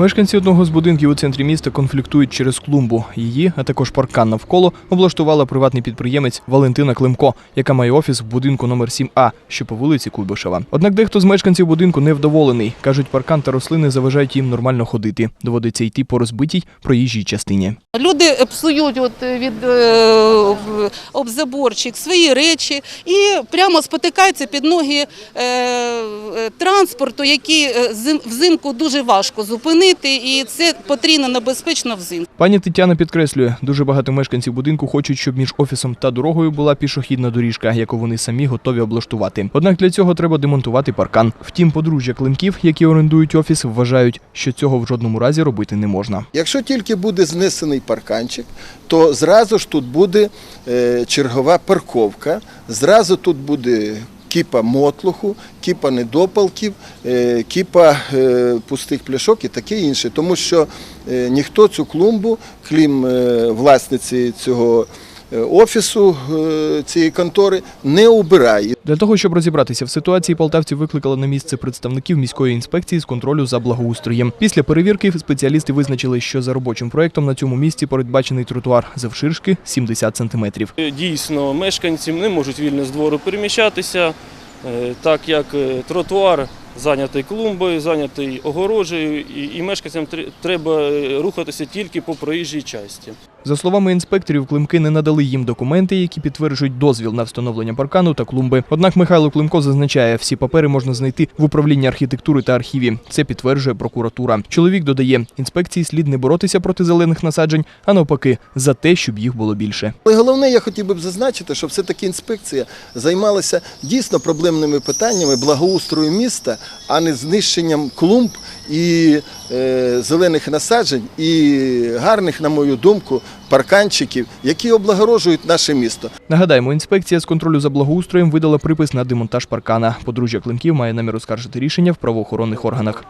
Мешканці одного з будинків у центрі міста конфліктують через клумбу. Її, а також паркан навколо, облаштувала приватний підприємець Валентина Климко, яка має офіс в будинку номер 7А, що по вулиці Куйбишева. Однак дехто з мешканців будинку невдоволений. кажуть, паркан та рослини заважають їм нормально ходити. Доводиться йти по розбитій проїжджій частині. Люди псують от від е, в- об заборчик свої речі і прямо спотикаються під ноги е, е, транспорту, який е, взимку дуже важко зупинити, і це потрібно небезпечно взимку. Пані Тетяна підкреслює, дуже багато мешканців будинку хочуть, щоб між офісом та дорогою була пішохідна доріжка, яку вони самі готові облаштувати. Однак для цього треба демонтувати паркан. Втім, подружжя Климків, які орендують офіс, вважають, що цього в жодному разі робити не можна. Якщо тільки буде знесений парканчик, то зразу ж тут буде е, чергова парковка, зразу тут буде кіпа мотлуху, кіпа недопалків, е, кіпа е, пустих пляшок і таке інше. Тому що е, ніхто цю клумбу, крім власниці цього офісу, е, цієї контори, не убирає. Для того, щоб розібратися в ситуації, полтавці викликали на місце представників міської інспекції з контролю за благоустроєм. Після перевірки спеціалісти визначили, що за робочим проєктом на цьому місці передбачений тротуар завширшки 70 сантиметрів. Дійсно, мешканці не можуть вільно з двору переміщатися, е, так як е, тротуар зайнятий клумбою, зайнятий огорожею, і, мешканцям тр- треба е, рухатися тільки по проїжджій часті. За словами інспекторів, Климки не надали їм документи, які підтверджують дозвіл на встановлення паркану та клумби. Однак Михайло Климко зазначає, всі папери можна знайти в управлінні архітектури та архіві. Це підтверджує прокуратура. Чоловік додає, інспекції слід не боротися проти зелених насаджень, а навпаки, за те, щоб їх було більше. Головне, я хотів би зазначити, що все-таки інспекція займалася дійсно проблемними питаннями благоустрою міста, а не знищенням клумб і е, зелених насаджень, і гарних, на мою думку, парканчиків, які облагорожують наше місто. Нагадаємо, інспекція з контролю за благоустроєм видала припис на демонтаж паркана. Подружжя Климків має намір оскаржити рішення в правоохоронних органах.